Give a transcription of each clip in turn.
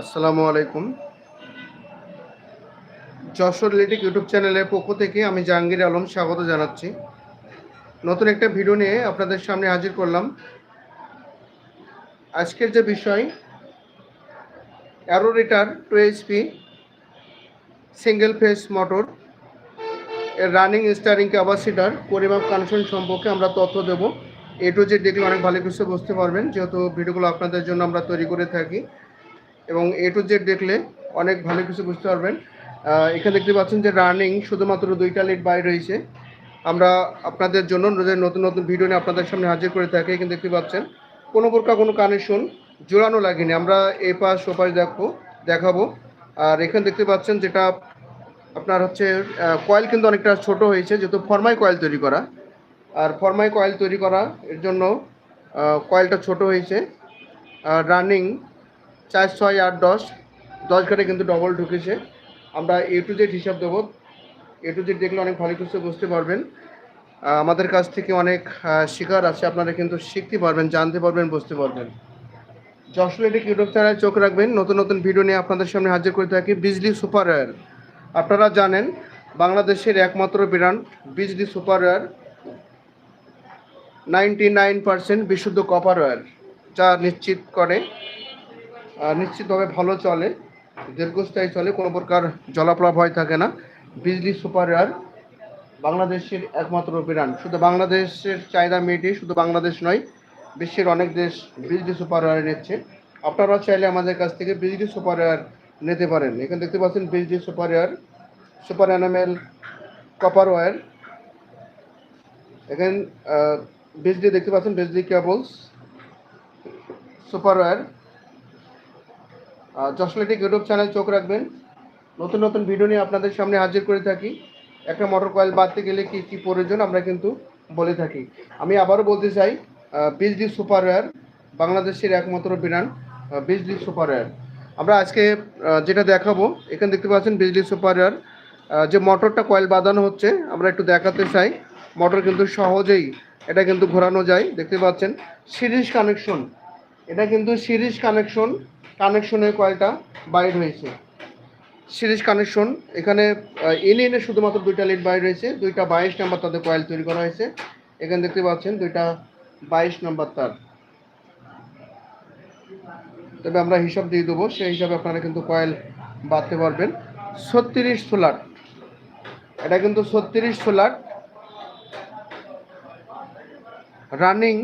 আসসালামু আলাইকুম। যশোর লিটিক ইউটিউব চ্যানেলের পক্ষ থেকে আমি জাহাঙ্গীর আলম স্বাগত জানাচ্ছি। নতুন একটা ভিডিও নিয়ে আপনাদের সামনে হাজির করলাম। আজকের যে বিষয়, অ্যারোরেটার two HP single phase motor এর রানিং স্টারিং ক্যাপাসিটার পরিমাপ কানেকশন সম্পর্কে আমরা তথ্য দেব। এ টু জেড দেখলে অনেক ভালো কিছু বুঝতে পারবেন। যেহেতু ভিডিওগুলো আপনাদের জন্য আমরা তৈরি করে থাকি। এবং এ টু জেড দেখলে অনেক ভালো কিছু বুঝতে পারবেন। এখানে দেখতে পাচ্ছেন যে রানিং শুধুমাত্র দুইটা লিড বাইর রয়েছে। আমরা আপনাদের জন্য নতুন নতুন ভিডিও নিয়ে আপনাদের সামনে হাজির করে থাকি, এখানে দেখতে পাচ্ছেন, কোনো প্রকার কোনো কানেকশন জোড়ানো লাগেনি। আমরা এ পাশ ও পাশ দেখব, দেখাবো। আর এখানে দেখতে পাচ্ছেন যেটা আপনার হচ্ছে কয়েল কিন্তু অনেকটা ছোট হয়েছে, যেহেতু ফরমাই কয়েল তৈরি করা। আর ফরমাই কয়েল তৈরি করা এর জন্য কয়েলটা ছোট হয়েছে। আর রানিং চার, ছয়, আট, দশ দশ ঘাটে কিন্তু ডবল ঢুকেছে। আমরা এ টু জেড হিসাব দেবো। এ টু জেড দেখলে অনেক ভালো কিছু বুঝতে পারবেন। আমাদের কাছ থেকে অনেক শিকার আছে। আপনারা কিন্তু শিখতে পারবেন, জানতে পারবেন, বুঝতে পারবেন। যশলেটিক ইউটিউব চ্যানেল চোখ রাখবেন। নতুন নতুন ভিডিও নিয়ে আপনাদের সামনে হাজির করে থাকি বিজলি সুপার ওয়্যার আপনারা জানেন, বাংলাদেশের একমাত্র brand Bijli super wire ninety nine percent বিশুদ্ধ কপার ওয়্যার যা নিশ্চিত করে নিশ্চিতভাবে ভালো চলে, দীর্ঘস্থায়ী চলে, কোনো প্রকার জলাপ্লাব হয় থাকে না। বিজলি সুপার এয়ার বাংলাদেশের একমাত্র ব্র্যান্ড শুধু বাংলাদেশের চাহিদা মেয়েটি, শুধু বাংলাদেশ নয়, বিশ্বের অনেক দেশ বিজলি সুপার এয়ার নিচ্ছে। আপনারা চাইলে আমাদের কাছ থেকে বিজলি সুপার এয়ার নিতে পারেন। এখানে দেখতে পাচ্ছেন Bijli super air, super enamel copper wire এখানে বিজলি দেখতে পাচ্ছেন, বিজলি কেবলস, সুপার ওয়্যার যশলেটিক ইউটিউব চ্যানেল চোখ রাখবেন। নতুন নতুন ভিডিও নিয়ে আপনাদের সামনে হাজির করে থাকি। একটা মোটর কয়েল বাঁধতে গেলে কি কি প্রয়োজন আমরা কিন্তু বলে থাকি। আমি আবারও বলতে চাই বিজলি সুপার ওয়্যার বাংলাদেশের একমাত্র আহ, বিজলি সুপার ওয়্যার আমরা আজকে যেটা দেখাবো এখানে দেখতে পাচ্ছেন বিজলি সুপার ওয়্যার যে মোটরটা কয়েল বাঁধানো হচ্ছে আমরা একটু দেখাতে চাই। মোটর কিন্তু সহজেই এটা কিন্তু ঘোরানো যায়। দেখতে পাচ্ছেন সিরিজ কানেকশন এটা কিন্তু সিরিজ কানেকশন কানেকশনের কয়েলটা বাইর হয়েছে সিরিজ কানেকশন, এখানে এনে শুধুমাত্র দুইটা লিড বাইর হয়েছে দুইটা বাইশ নাম্বার তাদের কয়েল তৈরি করা হয়েছে। এখানে দেখতে পাচ্ছেন দুইটা বাইশ নাম্বার তার। তবে আমরা হিসাব দিয়ে দেবো, সেই হিসাবে আপনারা কিন্তু কয়েল বাঁধতে পারবেন। ছত্রিশ সোলার। এটা কিন্তু ছত্রিশ সোলার। রানিং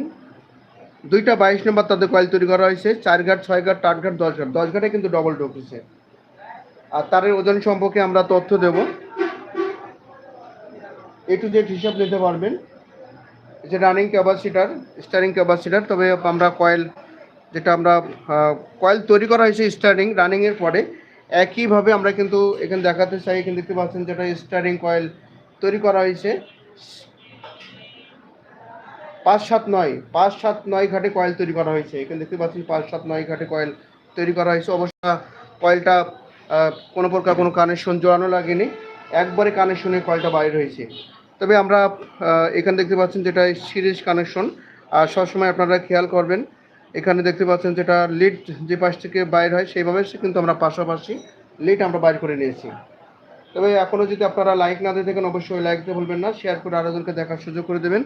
দুইটা বাইশ নম্বর তাদের কয়েল তৈরি করা হয়েছে, চার ঘাট, ছয় ঘাট, আট ঘাট, দশ ঘাট। দশ ঘাটে কিন্তু ডবল ঢুকেছে আর তারের ওজন সম্পর্কে আমরা তথ্য দেব। এ টু জেড হিসাব নিতে পারবেন। যে রানিং ক্যাপাসিটার স্টারিং ক্যাপাসিটার তবে আমরা কয়েল, যেটা আমরা কয়েল তৈরি করা হয়েছে স্টারিং রানিংয়ের পরে, একইভাবে আমরা কিন্তু এখানে দেখাতে চাই, এখানে দেখতে পাচ্ছেন যেটা স্টারিং কয়েল তৈরি করা হয়েছে। পাঁচ সাত নয়, পাঁচ সাত নয় ঘাটে কয়েল তৈরি করা হয়েছে। এখানে দেখতে পাচ্ছি পাঁচ সাত নয় ঘাটে কয়েল তৈরি করা হয়েছে। অবশ্য কয়েলটা কোনো প্রকার কোনো কানেকশন জোড়ানো লাগেনি। একবারে কানেকশনে কয়েলটা বাইরে হয়েছে। তবে আমরা এখানে দেখতে পাচ্ছেন যেটা সিরিজ কানেকশন। আর সবসময় আপনারা খেয়াল করবেন, এখানে দেখতে পাচ্ছেন যেটা লিড যে পাশ থেকে বাইর হয়, সেইভাবে সে কিন্তু আমরা পাশাপাশি লিড আমরা বাইর করে নিয়েছি। তবে এখনও যদি আপনারা লাইক না দিয়ে থাকেন, অবশ্যই লাইক দিতে ভুলবেন না। শেয়ার করে আরেকজনকে দেখার সুযোগ করে দেবেন।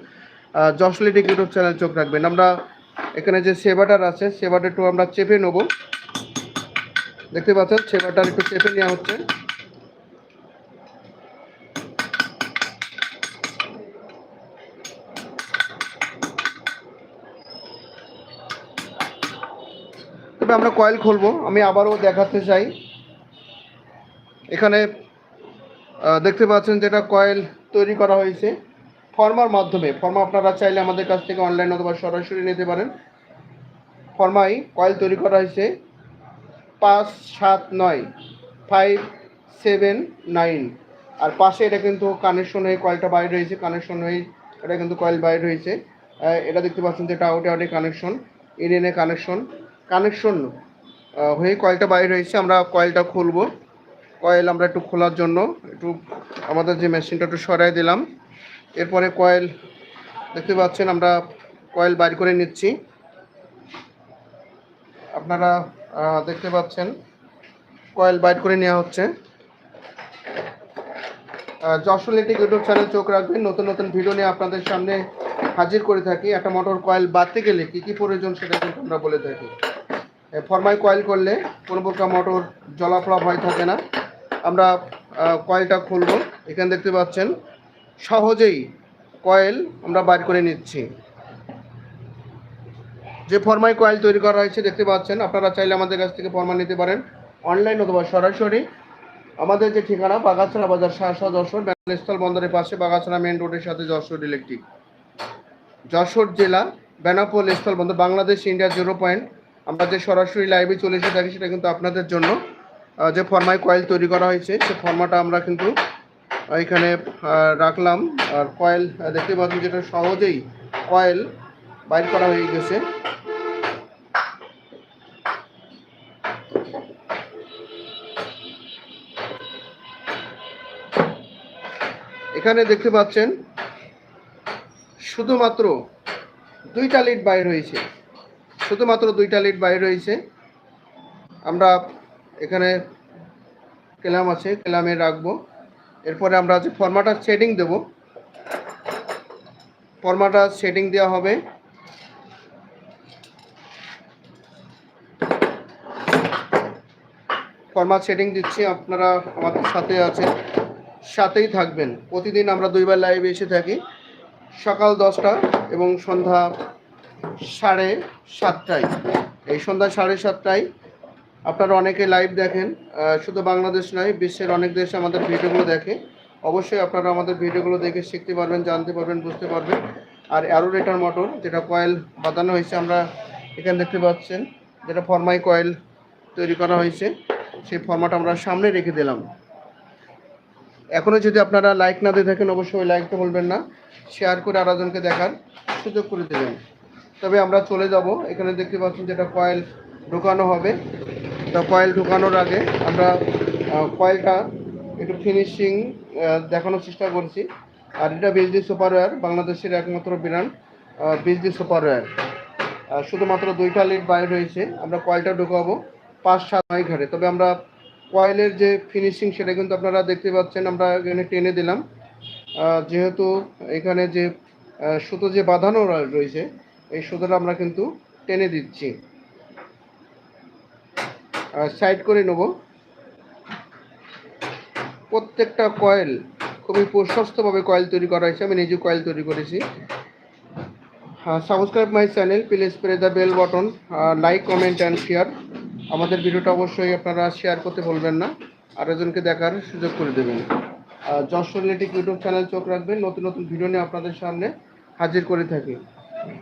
যশলিটিক ইউটিউব চ্যানেল চোখ রাখবেন। আমরা এখানে যে সেবাটার আছে সেবাটা একটু আমরা চেপে নেব। দেখতে পাচ্ছেন সেবাটার একটু চেপে নেওয়া হচ্ছে। তবে আমরা কয়েল খুলবো, আমি আবারও দেখাতে চাই। এখানে দেখতে পাচ্ছেন যেটা কয়েল তৈরি করা হয়েছে। ফর্মার মাধ্যমে, ফর্মা আপনারা চাইলে আমাদের কাছ থেকে অনলাইন অথবা সরাসরি নিতে পারেন। ফর্মাই কয়েল তৈরি করা হয়েছে পাঁচ সাত নয় ফাইভ সেভেন নাইন আর পাশে এটা কিন্তু কানেকশন হয়ে কয়েলটা বাইরে হয়েছে কানেকশন হয়ে এটা কিন্তু কয়েল বাইরে হয়েছে। এটা দেখতে পাচ্ছেন যেটা আউটে আউটে কানেকশন ইন এনে কানেকশন কানেকশন হয়ে কয়েলটা বাইরে হয়েছে, আমরা কয়েলটা খুলবো। কয়েল আমরা একটু খোলার জন্য, একটু আমাদের যে মেশিনটা একটু সরাই দিলাম। এরপরে কয়েল, দেখতে পাচ্ছেন আমরা কয়েল বাইর করে নিচ্ছি। আপনারা দেখতে পাচ্ছেন কয়েল বাইট করে নেওয়া হচ্ছে। যশোর ইলেকট্রিক ইউটিউব চ্যানেল চোখ রাখবেন। নতুন নতুন ভিডিও নিয়ে আপনাদের সামনে হাজির করে থাকি। একটা মোটর কয়েল বাঁধতে গেলে কী কী প্রয়োজন সেটা কিন্তু আমরা বলে থাকি। ফরমাই কয়েল করলে কোনো প্রকার মোটর জলাফলা ভয় থাকে না। আমরা কয়েলটা খুলবো। এখানে দেখতে পাচ্ছেন সহজেই কয়েল আমরা বাইর করে নিচ্ছি। যে ফরমাই কয়েল তৈরি করা হয়েছে, দেখতে পাচ্ছেন, আপনারা চাইলে আমাদের কাছ থেকে ফরমা নিতে পারেন অনলাইন অথবা সরাসরি। আমাদের যে ঠিকানা, বাগাছড়া বাজার শাহসা যশোর, ব্যানস্থল বন্দরের পাশে, বাগাছড়া মেন রোডের সাথে যশোর ইলেকট্রিক যশোর জেলা, বেনাপোল স্থল বন্দর, বাংলাদেশ ইন্ডিয়া জিরো পয়েন্ট। আমরা যে সরাসরি লাইভে চলে এসে থাকি, সেটা কিন্তু আপনাদের জন্য। যে ফরমাই কয়েল তৈরি করা হয়েছে, সে ফর্মাটা আমরা কিন্তু এখানে রাখলাম। আর কয়েল দেখতে পাচ্ছি যেটা সহজেই কয়েল বাইর করা হয়ে গেছে। এখানে দেখতে পাচ্ছেন, শুধুমাত্র দুইটা লিড বাইর হয়েছে। শুধুমাত্র দুইটা লিড বাইর হয়েছে। আমরা এখানে কেলাম আছে, কেলামে রাখব। এরপরে আমরা যে ফর্মাটা শেডিং দেব ফর্মাটা শেডিং দেওয়া হবে। ফর্মাট শেডিং দিচ্ছি, আপনারা আমাদের সাথে আছেন, সাথেই থাকবেন। প্রতিদিন আমরা দুইবার লাইভে এসে থাকি, সকাল দশটা এবং সন্ধ্যা সাড়ে সাতটায়। এই সন্ধ্যা সাড়ে সাতটায় আপনারা অনেকে লাইভ দেখেন শুধু বাংলাদেশ নয়, বিশ্বের অনেক দেশে আমাদের ভিডিওগুলো দেখে। অবশ্যই আপনারা আমাদের ভিডিওগুলো দেখে শিখতে পারবেন, জানতে পারবেন, বুঝতে পারবেন। আর অ্যারোরেটার মোটর, যেটা কয়েল বাঁধানো হয়েছে, আমরা এখানে দেখতে পাচ্ছেন, যেটা ফরমাই কয়েল তৈরি করা হয়েছে, সেই ফর্মাট আমরা সামনে রেখে দিলাম। এখনও যদি আপনারা লাইক না দিয়ে থাকেন, অবশ্যই লাইকটা বলবেন না। শেয়ার করে আরেকজনকে দেখার সুযোগ করে দেবেন। তবে আমরা চলে যাব, এখানে দেখতে পাচ্ছেন যেটা কয়েল ঢোকানো হবে। তা কয়েল ঢুকানোর আগে আমরা কয়েলটা একটু ফিনিশিং দেখানোর চেষ্টা করছি। আর এটা বিজলি সুপারওয়্যার বাংলাদেশের একমাত্র ব্র্যান্ড বিজলি সুপারওয়্যার শুধুমাত্র দুইটা লিড বাইর হয়েছে আমরা কয়েলটা ঢুকাবো পাঁচ সাত নয় ঘাটে। তবে আমরা কয়েলের যে ফিনিশিং সেটা কিন্তু আপনারা দেখতে পাচ্ছেন, আমরা এখানে টেনে দিলাম। যেহেতু এখানে যে সুতো যে বাঁধানো রয়েছে, এই সুতোটা আমরা কিন্তু টেনে দিচ্ছি। সাইড করে নেব। প্রত্যেকটা কয়েল খুবই প্রশস্তভাবে কয়েল তৈরি করা হয়েছে। আমি নিজে কয়েল তৈরি করেছি। Subscribe my channel please press the bell button like comment and share আমাদের ভিডিওটা অবশ্যই আপনারা শেয়ার করতে ভুলবেন না। আর একজনকে দেখার সুযোগ করে দেবেন। যশোর লেটিক ইউটিউব চ্যানেল চোখ রাখবেন। নতুন নতুন ভিডিও নিয়ে আপনাদের সামনে হাজির করে থাকি।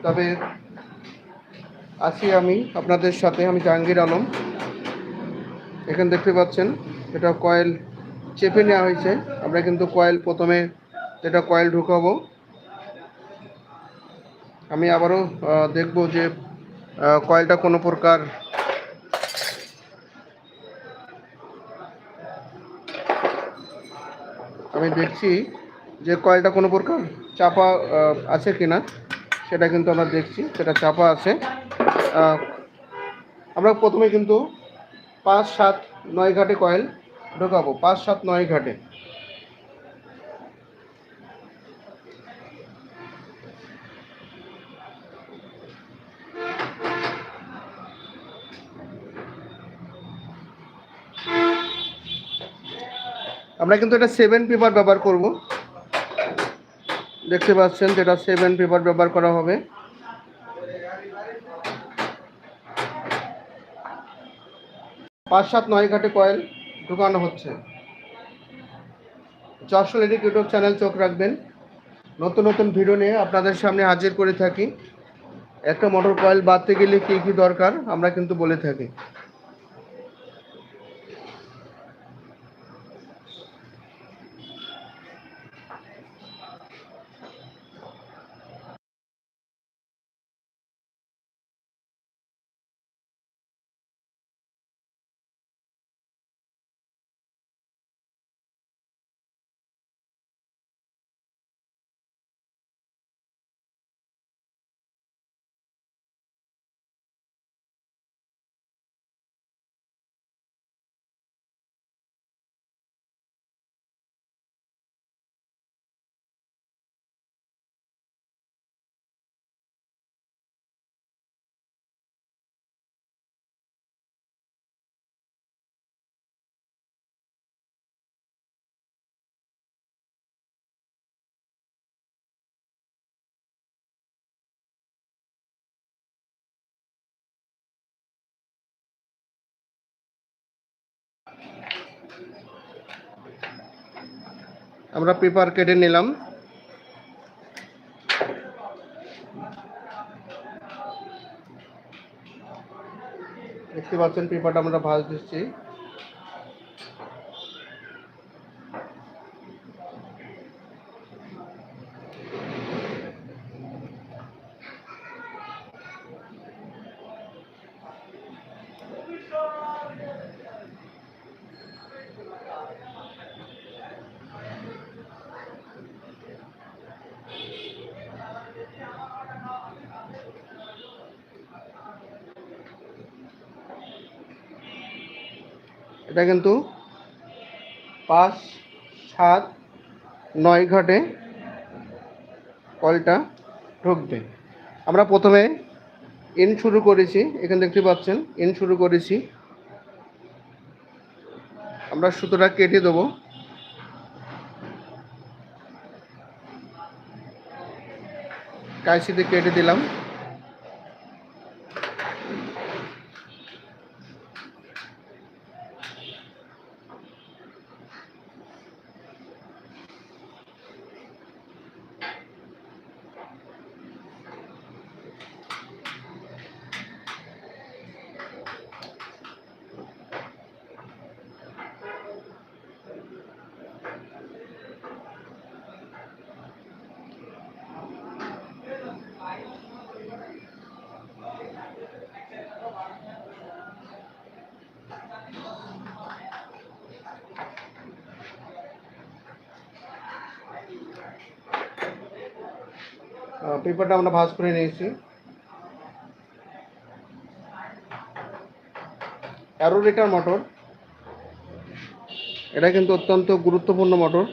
তবে আছি আমি আপনাদের সাথে। আমি জাহাঙ্গীর আলম। এখানে দেখতে পাচ্ছেন, এটা কয়েল চেপে নেওয়া হয়েছে। আমরা কিন্তু কয়েল প্রথমে যেটা কয়েল ঢুকাবো। আমি আবারও দেখব যে কয়েলটা কোনো প্রকার আমি দেখছি যে কয়েলটা কোনো প্রকার চাপা আছে কিনা, সেটা কিন্তু আমরা দেখছি, সেটা চাপা আছে। আমরা প্রথমে কিন্তু পাঁচ সাত নয় ঘাটে কয়েল ঢোকাবো, পাঁচ সাত নয় ঘাটে। আমরা কিন্তু এটা সেভেন পেপার ব্যবহার করব। দেখতে পাচ্ছেন যেটা সেভেন পেপার ব্যবহার করা হবে। পাঁচ সাত নয় ঘাটে কয়েল ঢুকানো হচ্ছে। যশোর এডিক ইউটিউব চ্যানেল চোখ রাখবেন। নতুন নতুন ভিডিও নিয়ে আপনাদের সামনে হাজির করে থাকি। একটা মোটর কয়েল বাঁধতে গেলে কী কী দরকার, আমরা কিন্তু বলে থাকি। আমরা পেপার কেটে নিলাম। দেখতে পাচ্ছেন পেপারটা আমরা ভাজ দিচ্ছি। কিন্তু পাঁচ, সাত, নয় ঘাটে কলটা ঢুকবে। আমরা প্রথমে ইন শুরু করেছি, এখানে দেখতে পাচ্ছেন, ইন শুরু করেছি। আমরা সুতোটা কেটে দেবো। কাইসিতে কেটে দিলাম। পেপারটা আমরা ভাজ করে নিয়েছি। অ্যারোরেটার মোটর এটা কিন্তু অত্যন্ত গুরুত্বপূর্ণ মোটর।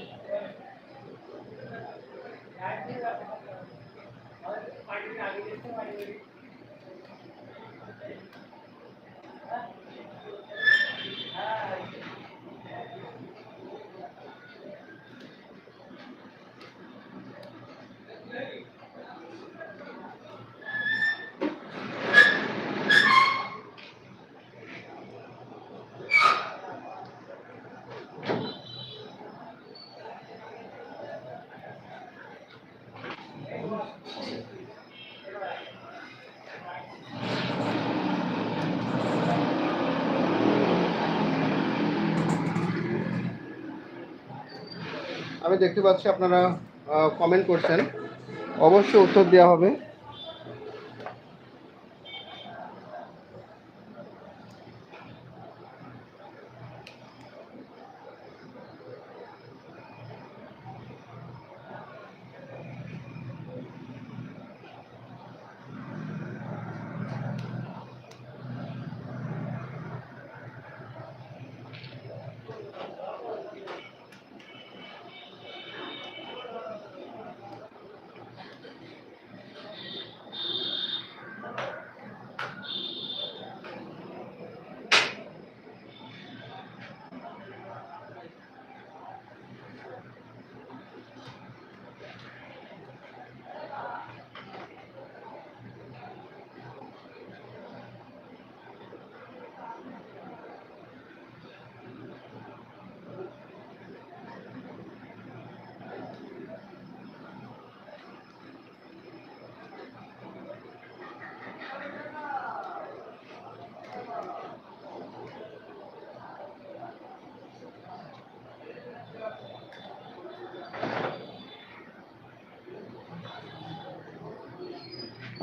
আমি দেখতে পাচ্ছি আপনারা কমেন্ট করছেন। অবশ্যই উত্তর দেওয়া হবে।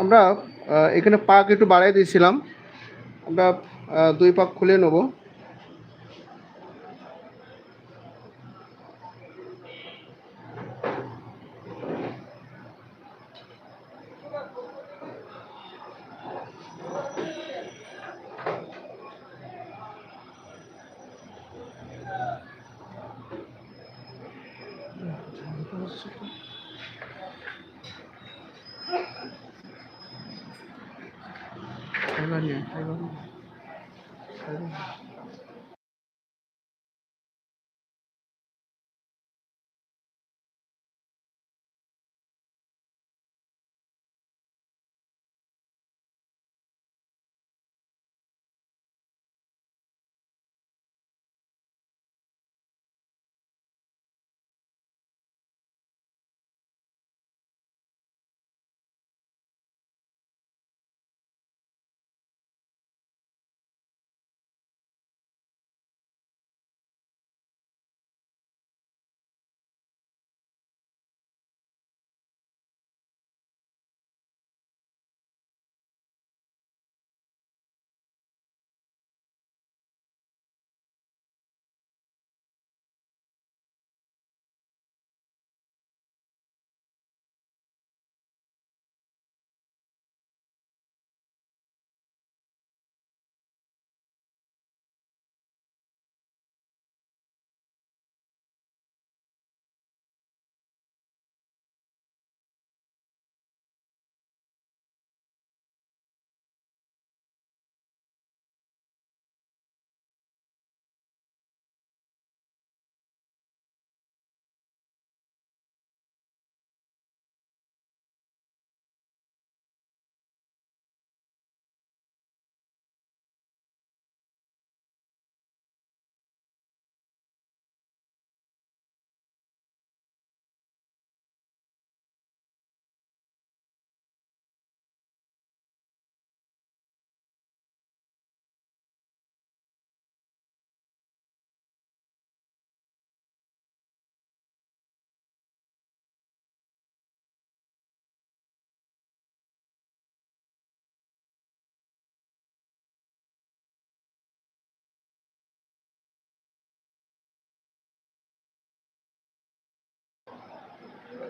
আমরা এখানে পাক একটু বাড়াই দিয়েছিলাম। আমরা দুই পাক খুলে নেব। 年，还有个。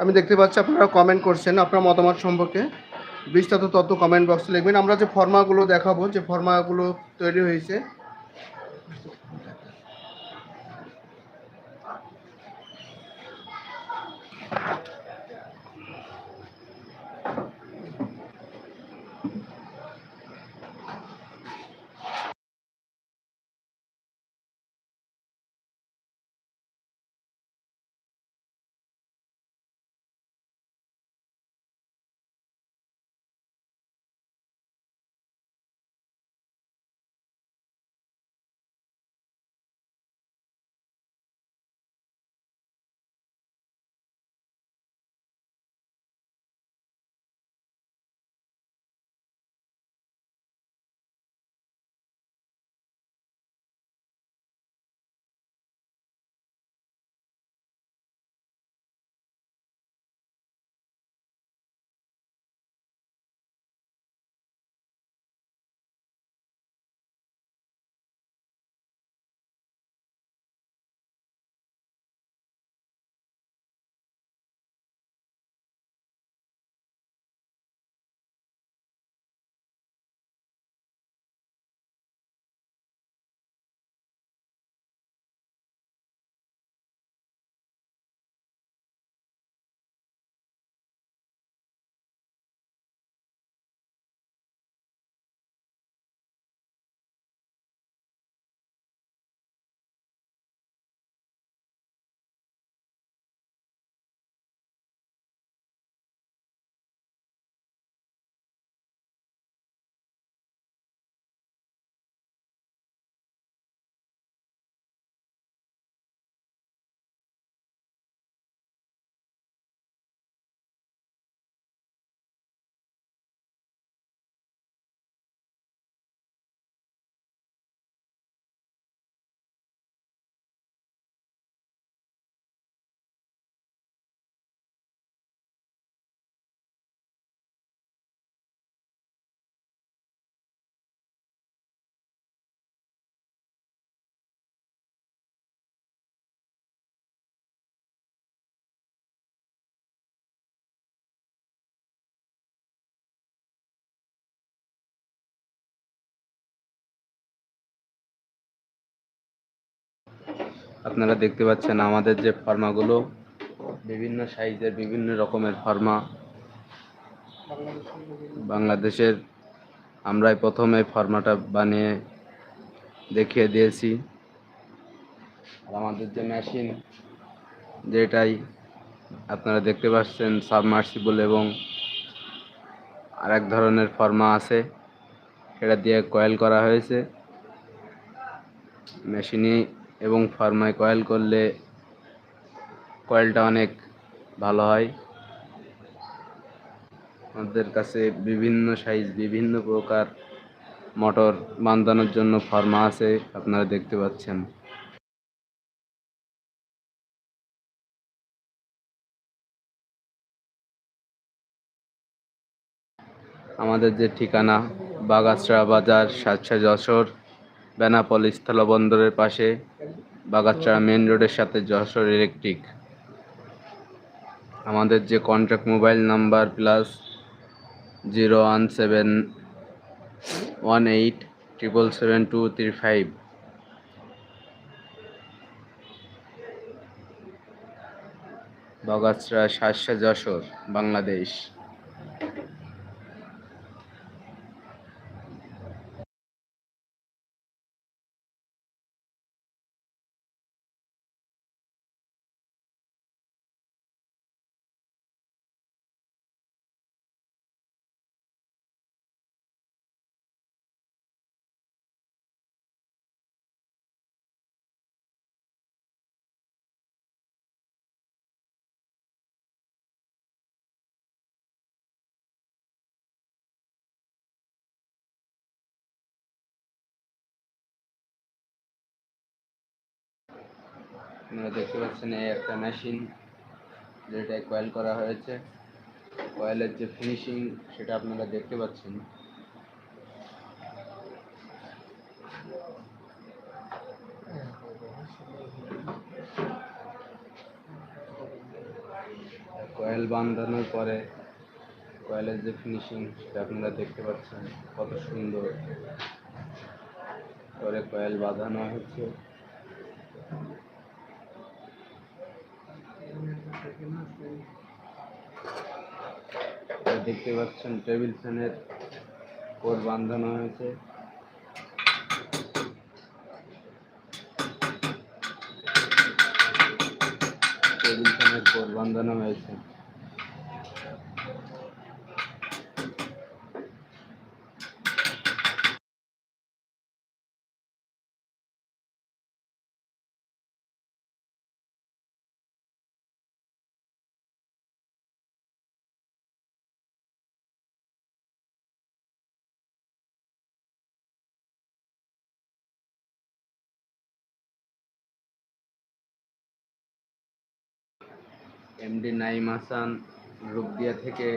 আমি দেখতে পাচ্ছি আপনারা কমেন্ট করছেন, আপনার মতামত সম্পর্কে। বিস্তারিত তথ্য কমেন্ট বক্সে লিখবেন। আমরা যে ফর্মাগুলো দেখাবো, যে ফর্মাগুলো তৈরি হয়েছে আপনারা দেখতে পাচ্ছেন আমাদের যে ফার্মাগুলো, বিভিন্ন সাইজের, বিভিন্ন রকমের ফার্মা। বাংলাদেশের আমরাই প্রথম এই ফার্মাটা বানিয়ে দেখিয়ে দিয়েছি। আর আমাদের যে মেশিন, যেটাই আপনারা দেখতে পাচ্ছেন, সাবমার্সিবল এবং আরেক ধরনের ফার্মা আছে। সেটা দিয়ে কয়েল করা হয়েছে। মেশিনে এবং ফার্মায় কয়েল করলে কয়েলটা অনেক ভালো হয়। আমাদের কাছে বিভিন্ন সাইজ বিভিন্ন প্রকার মোটর বান্ধানোর জন্য ফার্মা আছে, আপনারা দেখতে পাচ্ছেন। আমাদের যে ঠিকানা বাগাছড়া বাজার সাতশা যশোর। বেনাপোল স্থলবন্দরের পাশে বাগাছড়া মেন রোডের সাথে যশোর ইলেকট্রিক। আমাদের যে contact mobile number plus zero one seven one eight triple seven two three five. Bagachra সাতশা Jessore, Bangladesh. আপনারা দেখতে পাচ্ছেন এই একটা মেশিন যেটা কয়েল করা হয়েছে। কয়েলের যে ফিনিশিং সেটা আপনারা দেখতে পাচ্ছেন। কয়েল বাঁধানোর পরে কয়েলের যে ফিনিশিং সেটা আপনারা দেখতে পাচ্ছেন কত সুন্দর। পরে কয়েল বাঁধানো হচ্ছে। দেখতে পাচ্ছেন টেবিল ফ্যানের কোর বাঁধানো হয়েছে। টেবিল ফ্যানের কোর বাঁধানো হয়েছে। এমডি নাইম হাসান রুবদিয়া থেকে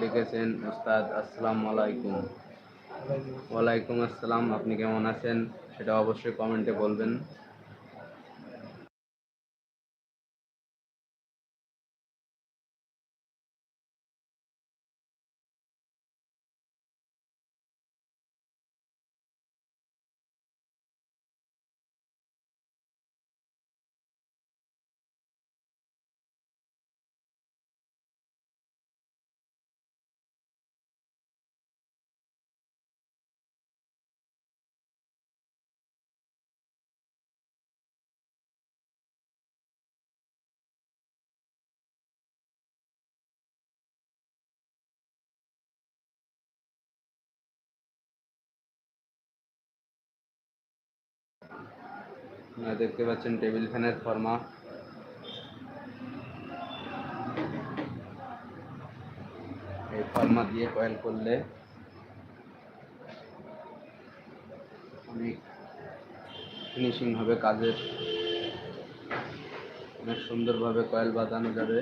লিখেছেন ওস্তাদ আসসালাম আলাইকুম। ওয়ালাইকুম আসসালাম, আপনি কেমন আছেন? সেটা অবশ্যই কমেন্টে বলবেন। আপনারা দেখতে পাচ্ছেন টেবিল ফ্যানের ফর্মা। এই ফর্মা দিয়ে কয়েল করলে অনেক ফিনিশিং হবে কাজের। অনেক সুন্দরভাবে কয়েল বাঁধানো যাবে।